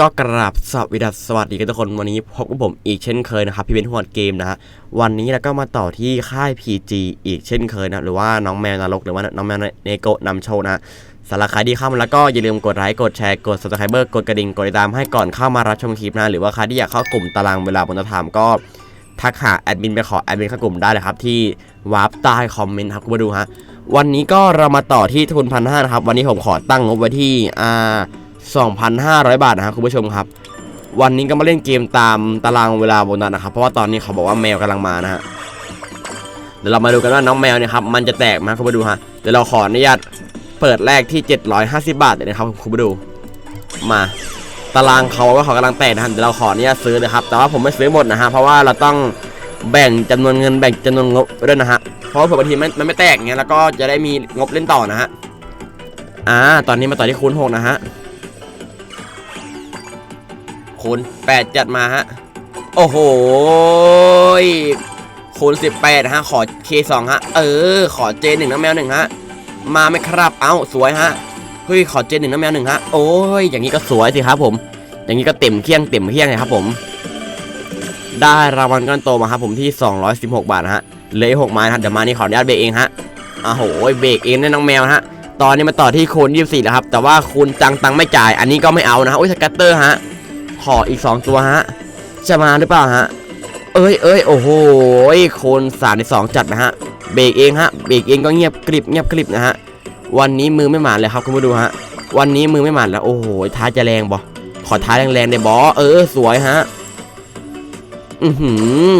ก็กราบสวัสดีสวัสดีกันทุกคนวันนี้พบกับผมอีกเช่นเคยนะครับพี่เบนหัวดเกมนะฮะวันนี้เราก็มาต่อที่ค่าย PG อีกเช่นเคยนะหรือว่าน้องแมวนรกหรือว่าน้องแมวเนโกะนำโชว์นะสำหรับใครที่เข้ามาแล้วก็อย่าลืมกดไลค์กดแชร์กด subscribe กดกระดิ่งกดติดตามให้ก่อนเข้ามารับชมคลิปนะหรือว่าใครที่อยากเข้ากลุ่มตารางเวลาบนตถามก็ทักหาแอดมินไปขอแอดมินเข้ากลุ่มได้เลยครับที่วาร์ปใต้คอมเมนต์ครับคุณมาดูฮะวันนี้ก็เรามาต่อที่ทุนพันห้านะครับวันนี้ผมขอตั้งงบไว้ที่อ่า 2,500 บาทนะครับคุณผู้ชมครับ วันนี้ก็มาเล่นเกมตามตารางเวลาโบนัสนะครับ เพราะว่าตอนนี้เขาบอกว่าแมวกำลังมานะฮะเดี๋ยวเรามาดูกันว่าน้องแมวเนี่ยครับมันจะแตกไหมคุณผู้ดูฮะเดี๋ยวเราขออนุญาตเปิดแรกที่ 750 บาทเลยนะครับคุณผู้ดูมาตารางเขาว่าเขากำลังแตกนะครับเดี๋ยวเราขออนุญาตซื้อเลยครับแต่ว่าผมไม่ซื้อหมดนะฮะเพราะว่าเราต้องแบ่งจำนวนเงินแบ่งจำนวนงบด้วยนะฮะเพราะว่าเผื่อบางทีมันมันไม่แตกเงี้ยแล้วก็จะได้มีงบเล่นต่อนะฮะอ่าตอนนี้มาต่อที่คูณหกนะฮะ คูณ8จัดมาฮะ โอ้โหคูณ18ฮะ ขอ K2 ฮะ เออ ขอ J1 น้ำแมวหนึ่งฮะ มาไหมครับ เอ้า สวยฮะ เฮ้ย ขอ J1 น้ำแมวหนึ่งฮะ โอ้ย อย่างนี้ก็สวยสิครับผม อย่างนี้ก็เต็มเคียงเต็มเคียงเลยครับผม ได้รางวัลก้อนโตมาครับผมที่ 216 บาทฮะเหลือหกไม้นะเดี๋ยวมานี่ขออนุญาตเบรกเองฮะอ้าโหเบรกเองเนี่ยน้องแมวฮะ ตอนนี้มาต่อที่คูณ24แล้วครับ แต่ว่าคูณจังตังไม่จ่าย อันนี้ก็ไม่เอานะฮะโอ้ยสกัตเตอร์ฮะ ขออีก 2 ตัวฮะ จะมาหรือเปล่าฮะ เอ้ยเอ้ยโอ้โหโคนสามในสองจัดนะฮะ เบรกเองฮะ เบรกเองก็เงียบกริบเงียบกริบนะฮะ วันนี้มือไม่หมานเลยครับคุณผู้ดูฮะ วันนี้มือไม่หมานแล้ว โอ้โห ท้ายจะแรงบอขอท้ายแรงๆได้บอเออ สวยฮะ อือหือ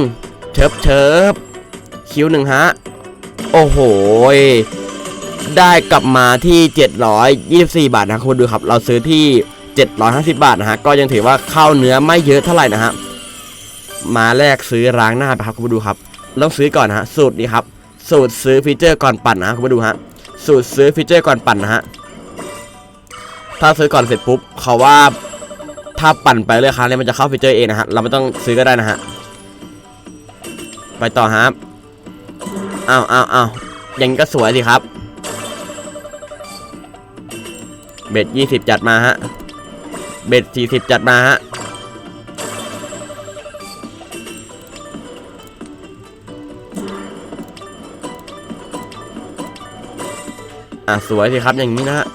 เชิบเชิบคิ้วหนึ่งฮะ โอ้โหได้กลับมาที่ 724 บาทนะคุณผู้ดูครับ เราซื้อที่ 750 บาทนะฮะก็ยังถือว่าเข้าเนื้อไม่เยอะเท่าไหร่นะฮะมาแรกซื้อล้างหน้าไปครับคุณผู้ดูครับต้องซื้อก่อนนะฮะสูตรนี้ครับสูตรซื้อฟีเจอร์ก่อนปั่นนะฮะคุณผู้ดูฮะสูตรซื้อฟีเจอร์ก่อนปั่นนะฮะถ้าซื้อก่อนเสร็จปุ๊บเขาว่าถ้าปั่นไปเรื่อยครั้งนี้มันจะเข้าฟีเจอร์เองนะฮะเราไม่ต้องซื้อก็ได้นะฮะไปต่อครับอ้าวอ้าวอ้าวย่างก็สวยสิครับเบ็ดยี่สิบจัดมาฮะ เบ็ดสี่สิบจัดมาฮะอะ สวยสิครับอย่างนี้นะฮะ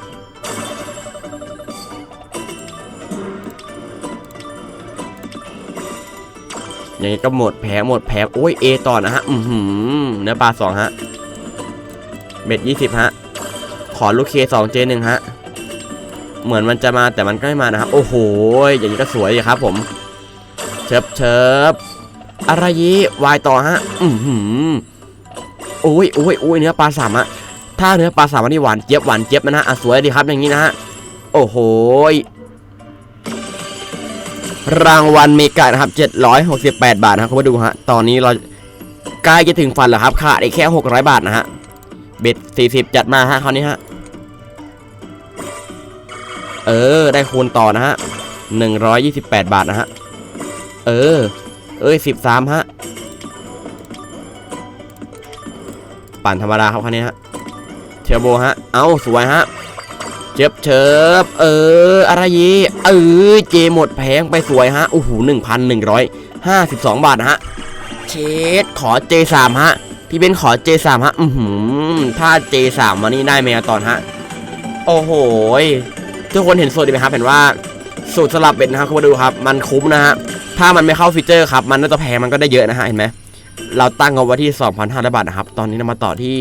อย่างนี้ก็หมดแผลหมดแผลโอ้ยเอต่อนะฮะ อือหือเนื้อปลาสองฮะ เบ็ดยี่สิบฮะ ขอลูกเคสองเจหนึ่งฮะ เหมือนมันจะมาแต่มันก็ไม่มานะครับ โอ้โห อย่างนี้ก็สวยครับผม เชิบเชิบอะไรยี่วายต่อฮะ อือหือโอ้ยโอ้ยโอ้ยเนื้อปลาสามฮะถ้าเนื้อปลาสามอันนี้หวานเจี๊ยบหวานเจี๊ยบนะฮะอะสวยดีครับอย่างนี้นะฮะ โอ้โหรางวัลเมกานะครับ 768 บาทนะครับคุณผู้ดูฮะ ตอนนี้เราใกล้จะถึงฟันแล้วครับ ขาดอีกแค่ 600 บาทนะฮะ เบ็ด40 จัดมาฮะคราวนี้ฮะ เออ ได้คูณต่อนะฮะ128 บาทนะฮะ เออ เอ้ย 13 ฮะ ปั่นธรรมดาครับคันนี้ฮะ เทอร์โบฮะ เอ้า สวยฮะ เจ็บเชิบเออ อะไรยีเออ เจหมดแพงไปสวยฮะ โอ้โหหนึ่งพันหนึ่งร้อยห้าสิบสองบาทนะฮะ เชดขอ J3 ฮะ พี่เบนขอ J3 ฮะ อือหือถ้า J3 วันนี้ได้แมวตอนฮะ โอ้โหย ทุกคนเห็นสูตรดีไหมครับเห็นว่าสูตรสลับเบ็ดนะครับคุณมาดูครับ มันคุ้มนะฮะถ้ามันไม่เข้าฟีเจอร์ครับ มันน่าจะแพงมันก็ได้เยอะนะฮะเห็นไหมเราตั้งเอาไว้ที่ 2,500 บาทนะครับ ตอนนี้เรามาต่อที่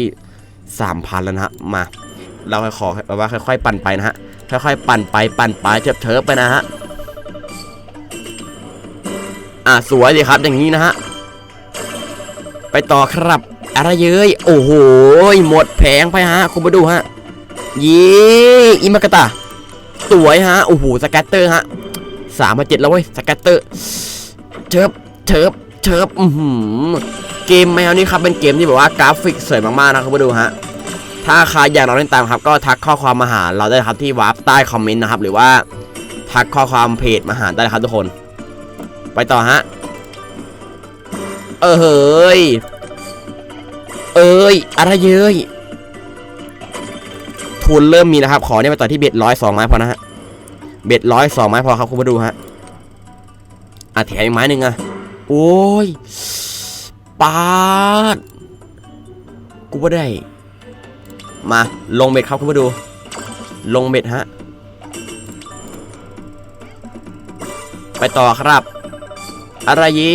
3,000 แล้วนะฮะมา เราค่อยขอแบบว่าค่อย ๆ ปั่นไปนะฮะค่อยๆปั่นไปปั่นไปเชิบเชิบไปนะฮะอะสวยเลยครับอย่างนี้นะฮะไปต่อครับอะไรเย้ยโอ้โหหมดแผงไปฮะคุณมาดูฮะยี่อิมากตา สวยฮะ โอ้โหสแกตเตอร์ฮะสามมาเจ็ดแล้วเว้ยสแกตเตอร์เชิบเชิบเชิบอือหือเกมแมวนี่ครับ เป็นเกมที่แบบว่ากราฟิกสวยมากๆนะคุณมาดูฮะ ถ้าใครอยากเราเล่นตามครับ ก็ทักข้อความมาหาเราได้ครับที่วาร์ปใต้คอมเมนต์นะครับ หรือว่าทักข้อความเพจมาหาได้ครับทุกคน ไปต่อฮะ เออเฮ้ย เอ้ย อะไรเย้ย ทุนเริ่มมีนะครับ ขอเนี่ยไปต่อที่เบ็ดร้อยสองไม้พอนะฮะ เบ็ดร้อยสองไม้พอครับคุณมาดูฮะอะแถมอีกไม้หนึ่งอะโอ้ยปาด กูไม่ได้ มาลงเบ็ดครับคุณมาดู ลงเบ็ดฮะ ไปต่อครับ อะไรยี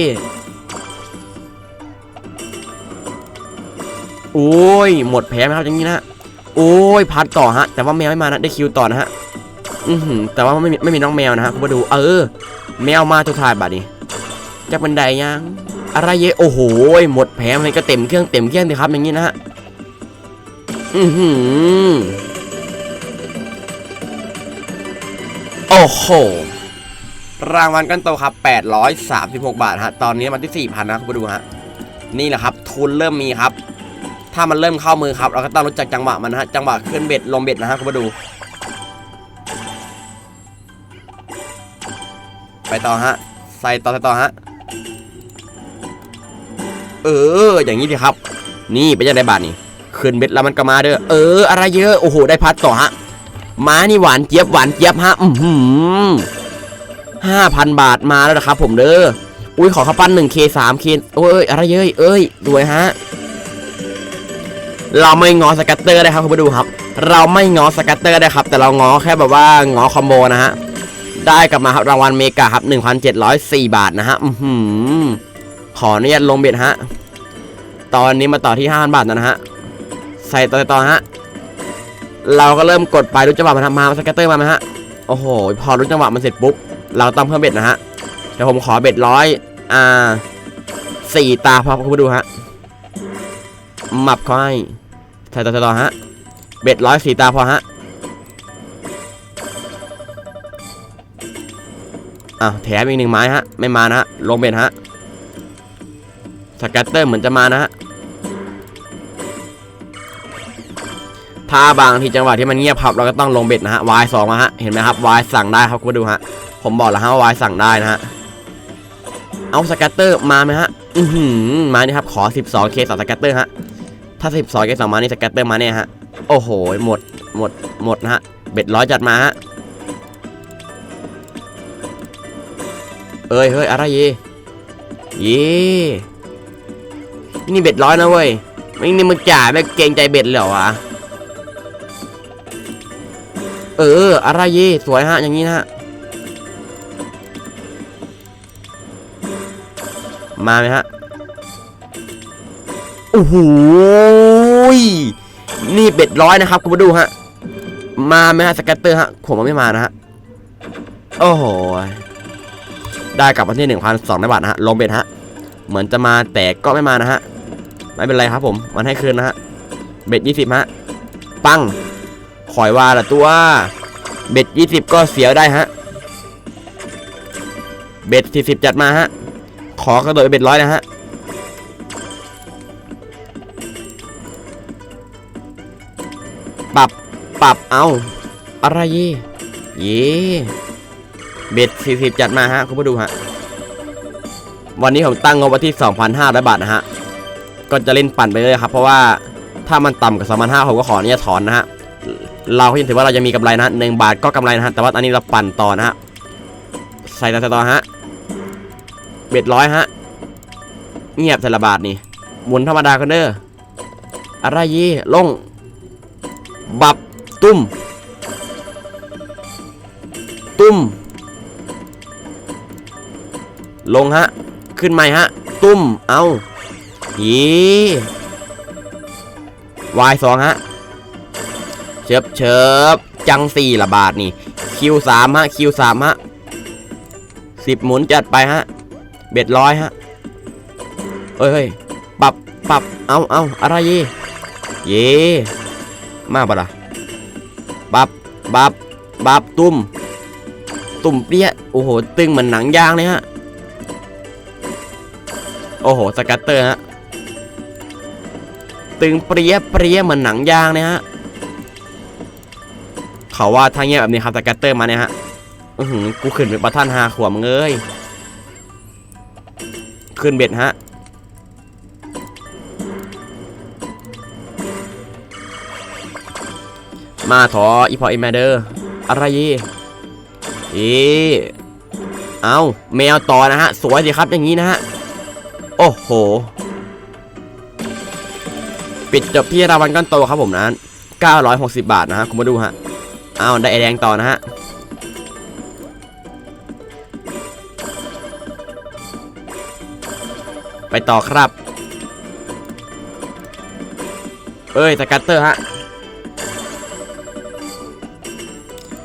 โอ้ย หมดแผลไหมครับอย่างนี้นะ โอ้ยพัดต่อฮะ แต่ว่าแมวไม่มานะได้คิวต่อนะฮะอือหือแต่ว่าไม่มีไม่มีน้องแมวนะฮะคุณมาดู เออ แมวมาทุกทายบัดนี้จากบันไดยังอะไรเยโอ้โหหมดแผลมันก็เต็มเครื่องเต็มเครื่องเลยครับอย่างนี้นะฮะอือหือโอ้โหรางวัลกันโตครับ 836 บาทฮะ ตอนนี้มันที่ 4,000 นะคุณผู้ดูฮะ นี่แหละครับ ทุนเริ่มมีครับ ถ้ามันเริ่มเข้ามือครับ เราก็ต้องรู้จักจังหวะมันนะฮะ จังหวะขึ้นเบ็ดลงเบ็ดนะฮะคุณผู้ดู ไปต่อฮะ ใส่ต่อใส่ต่อฮะ เออ อย่างนี้ดีครับ นี่เป็นยังไงบาทนี่ขึ้นเบ็ดแล้วมันก็มาเด้อ เออ อะไรเยอะ โอ้โห ได้พัดต่อฮะ ม้านี่หวานเจี๊ยบหวานเจี๊ยบฮะ อือหือห้าพันบาทมาแล้วนะครับผมเด้อ อุ้ยขอข้าวปั้นหนึ่งเคสามเคโอ้ยเอ้ยอะไรเย้ยเอ้ยรวยฮะ เราไม่งอสกัตเตอร์ได้ครับคุณผู้ดูครับ เราไม่งอสกัตเตอร์ได้ครับ แต่เรางอแค่แบบว่างอคอมโบนะฮะ ได้กลับมาครับรางวัลเมกาครับ 1,704 บาทนะฮะ อือหือขออนุญาตลงเบ็ดฮะ ตอนนี้มาต่อที่ 5,000 บาทนะฮะ ใส่ต่อต่อฮะ เราก็เริ่มกดไปรู้จังหวะมันทำมาสกัตเตอร์มาไหมฮะ โอ้โห พอรู้จังหวะมันเสร็จปุ๊บ เราต้องเพิ่มเบ็ดนะฮะ เดี๋ยวผมขอเบ็ดร้อยอ่าสี่ตาพอคุณผู้ดูฮะหมับเขาให้ ใส่ต่อใส่ต่อฮะ เบ็ดร้อยสี่ตาพอฮะ อ้าวแถมอีกหนึ่งไม้ฮะ ไม่มานะฮะ ลงเบ็ดฮะ สกัตเตอร์เหมือนจะมานะฮะถ้าบางทีจังหวะที่มันเงียบครับเราก็ต้องลงเบ็ดนะฮะ Y สองมาฮะเห็นไหมครับ Y สั่งได้ครับคุณดูฮะผมบอกแล้วฮะวา Y สั่งได้นะฮะเอาสกัตเตอร์มาไหมฮะ อือหือมานี่ครับขอ 12เคสสกัตเตอร์ฮะ ถ้า12เคสสองมานี่สแกัตเตอร์มาเนี่ยฮะ โอ้โห หมด หมด หมดนะฮะ เบ็ดร้อยจัดมาฮะ เอ้ย เฮ้ย อะไรเย่เย่นี่เบ็ดร้อยนะเว้ยไม่นี่มึงจ่ายไม่เกรงใจเบ็ดเลยเหรอวะ เออ อะไรเย่สวยฮะ อย่างนี้นะฮะ มาไหมฮะ โอ้โหนี่เบ็ดร้อยนะครับคุณผู้ดูฮะ มาไหมฮะสแกัตเตอร์ฮะ ผมว่าไม่มานะฮะ โอ้โห ได้กลับมาที่หนึ่งพันสองบาทนะฮะ ลงเบ็ดฮะ เหมือนจะมาแต่ก็ไม่มานะฮะ ไม่เป็นไรครับผม มันให้คืนนะฮะ เบ็ดยี่สิบฮะ ปังขอยว่าละตัว เบ็ดยี่สิบก็เสียได้ฮะ เบ็ดสี่สิบจัดมาฮะ ขอกระโดดเบ็ดร้อยนะฮะ ปรับปรับเอาอะไรเย่เย่เบ็ดสี่สิบจัดมาฮะคุณผู้ดูฮะวันนี้ผมตั้งงบไว้ที่ 2,500 บาทนะฮะ ก็จะเล่นปั่นไปเลยครับ เพราะว่าถ้ามันต่ำกว่า2,500ผมก็ขออนุญาตถอนนะฮะ เราก็ยังถือว่าเราจะมีกำไรนะฮะหนึ่งบาทก็กำไรนะฮะ แต่ว่าตอนนี้เราปั่นต่อนะฮะ ใส่ต่อใส่ต่อฮะ เบ็ดร้อยฮะ เงียบแต่ละบาทนี่หมุนธรรมดากันเด้ออะไรยี่ลง บับ ตุ้ม ตุ้ม ลงฮะ ขึ้นใหม่ฮะ ตุ้ม เอายีวายสองฮะ เชิบเชิบจังสี่ละบาทนี่ คิวสามฮะ คิวสามฮะสิบหมุนจัดไปฮะ เบ็ดร้อยฮะ เฮ้ย ปรับ ปรับ เอาเอาอะไรเย่เย่ มาปะล่ะบับบับบับตุ้ม ตุ่มเปี้ย โอ้โห ตึงเหมือนหนังยางเลยฮะ โอ้โห สกัตเตอร์ฮะ ตึงเปรี้ยเปรี้ยเหมือนหนังยางเลยฮะ เขาว่าทางเงี้ยแบบนี้ครับสกัตเตอร์มาเนี่ยฮะ อือหือ กูขึ้นเป็นประท่านหาขวบมึงเอ้ยขึ้นเบ็ดฮะ มาถออีพออีแมเดอร์อะไรยี่เอ๊เอาแมวต่อนะฮะ สวยสิครับอย่างนี้นะฮะ โอ้โห ปิดจบที่รางวัลก้อนโตครับผมนะ960 บาทนะฮะ คุณมาดูฮะ เอาได้แดงต่อนะฮะไปต่อครับ เอ้ยสกัตเตอร์ฮะ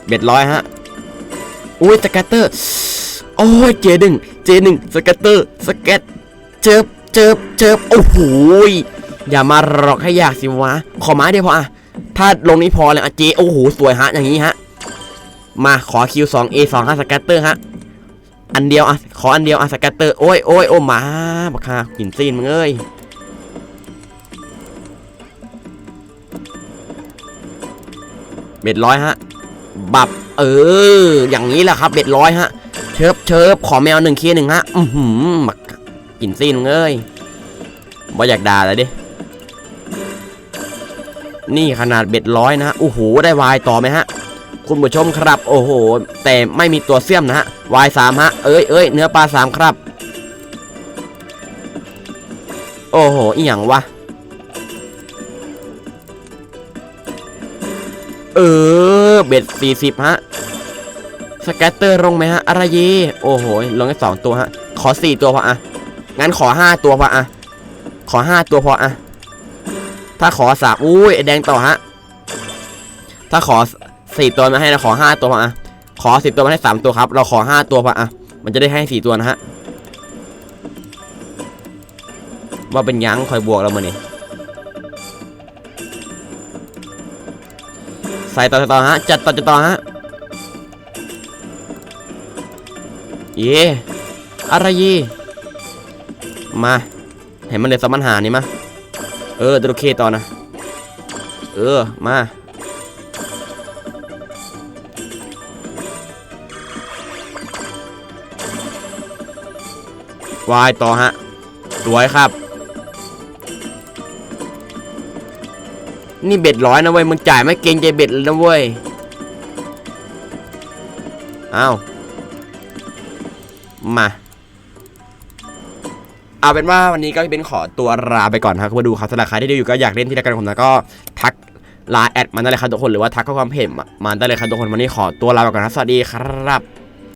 เบ็ดร้อยฮะอุ้ยสกัตเตอร์ โอ้ยเจหนึ่งเจหนึ่งสกัตเตอร์สเก็ตเจิบเจิบเจิบโอ้โหยอย่ามาหลอกให้ยากสิวะ ขอไม้เดียวพออะถ้าลงนี้พอเลยอะเจโอ้โหสวยฮะอย่างนี้ฮะ มาขอคิว2 A 2ฮะสกัตเตอร์ฮะอันเดียวอะขออันเดียวอะสกัตเตอร์โอ้ยโอ้ยโอ้หมาบักฮาหินซีนมึงเอ้ยเบ็ดร้อยฮะ บับเออ อย่างนี้แหละครับเบ็ดร้อยฮะ เชิบเชิบขอแมวหนึ่งเคหนึ่งฮะ อือหือมักกินซีนเอ้ยบ่อยากด่าเลยดิ นี่ขนาดเบ็ดร้อยนะฮะโอ้โห ได้วายต่อไหมฮะ คุณผู้ชมครับ โอ้โห แต่ไม่มีตัวเสี้ยมนะฮะ วายสามฮะ เอ้ยเอ้ยเนื้อปลาสามครับ โอ้โห อีหยังวะ เออ เบ็ดสี่สิบฮะ สแกตเตอร์ลงไหมฮะ อะไรเยโอ้โห ลงแค่สองตัวฮะ ขอสี่ตัวพออะ งั้นขอห้าตัวพออะ ขอห้าตัวพออะ ถ้าขอสามอุ้ยแดงต่อฮะ ถ้าขอสี่ตัวมาให้นะขอห้าตัวพออะ ขอสิบตัวมาให้สามตัวครับ เราขอห้าตัวพออะ มันจะได้ให้สี่ตัวนะฮะ ว่าเป็นยั้งคอยบวกเรามาเนี่ย ใส่ต่อต่อฮะ จัดต่อจัดต่อฮะ เย่อะไรย่มา เห็นมันเลยสมันหานี่มา เออโอเคต่อนะ เออ มา วายต่อฮะ สวยครับ นี่เบ็ดร้อยนะเว้ยมึงจ่ายไม่เกรงใจเบ็ดเลยนะเว้ยอ้าวมาเอาเป็นว่าวันนี้ก็เป็นขอตัวลาไปก่อนครับมาดูครับสำหรับใครที่ดูอยู่ก็อยากเล่นที่รายการผมนะก็ทักไลน์แอดมาได้เลยครับทุกคนหรือว่าทักข้อความเพจมามาได้เลยครับทุกคนวันนี้ขอตัวลาไปก่อนนะสวัสดีครับ